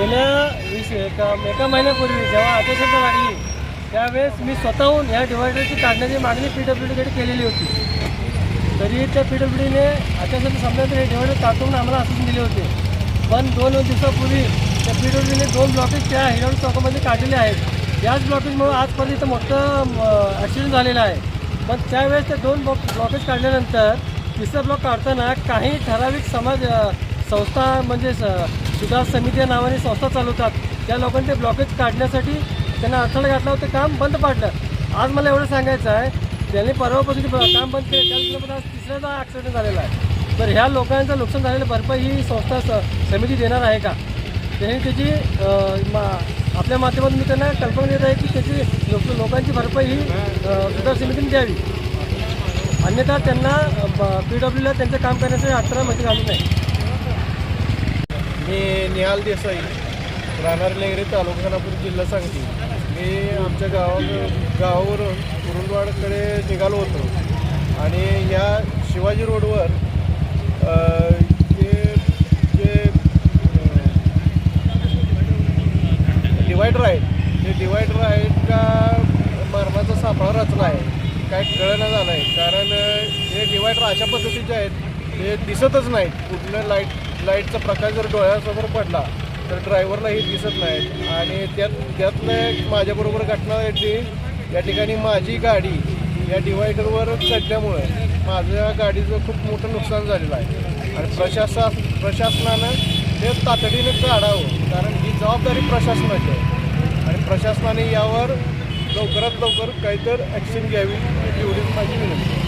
एका एका महिन्यापूर्वी जेव्हा आदेशता लागली त्यावेळेस मी स्वतःहून ह्या डिव्हायडरची काढण्याची मागणी पी डब्ल्यू डीकडे केलेली होती. तरी त्या पी डब्ल्यू डीने आदेशाचं संपल्यानंतर हे डिव्हायडर काढून आम्हाला आश्वासन दिले होते. पण दोन दिवसापूर्वी त्या पी डब्ल्यू डीने दोन ब्लॉकेज त्या हिरावड चौकामध्ये काढलेले आहेत. याच ब्लॉकेजमुळे आजपर्यंत मोठं ॲक्सिडेंट झालेला आहे. पण त्यावेळेस ते दोन ब्लॉक ब्लॉकेज काढल्यानंतर तिसरा ब्लॉक काढताना काही ठराविक समाज संस्था म्हणजे स सुधार समिती या नावाने संस्था चालवतात. त्या लोकांनी ते ब्लॉकेज काढण्यासाठी त्यांना अडथळा घातला होतं काम बंद पाडलं. आज मला एवढं सांगायचं आहे त्यांनी परवापासून काम बंद केलं. त्यानंतर आज तिसऱ्याचा ॲक्सिडेंट झालेला आहे. तर ह्या लोकांचं नुकसान झालेलं भरपाई ही संस्था स समिती देणार आहे का? त्यांनी त्याची मा आपल्या माध्यमातून मी त्यांना कल्पना देत आहे की त्याची लोक लोकांची भरपाई ही सुधार समितीने द्यावी. अन्यथा त्यांना पी डब्ल्यूला त्यांचं काम करण्यासाठी अडथळा म्हणजे घालू नये निहाल देसाई राहणार लेंगरे तालुका खानापूर जिल्हा सांगली मी आमच्या गावा गावावरून कुरुंदवाडकडे निघालो होतो. आणि या शिवाजी रोडवर जे जे डिवायडर आहेत. ते डिवायडर आहेत का मरणाचा सापळा रचला आहे? काय कळणं झालं आहे कारण हे डिवायडर अशा पद्धतीचे आहेत ते दिसतच नाहीत कुठलं लाइट लाईटचा प्रकाश जर डोळ्यासमोर पडला तर ड्रायव्हरलाही दिसत नाहीत. आणि त्यात त्यातनं एक माझ्याबरोबर घटना घडली. या ठिकाणी माझी गाडी या डिवायडरवर चढल्यामुळे माझ्या गाडीचं खूप मोठं नुकसान झालेलं आहे. आणि प्रशासा प्रशासनानं हे तातडीने काढावं कारण ही जबाबदारी प्रशासनाची आहे. आणि प्रशासनाने यावर लवकरात लवकर काहीतरी ॲक्शन घ्यावी एवढीच माझी विनंती.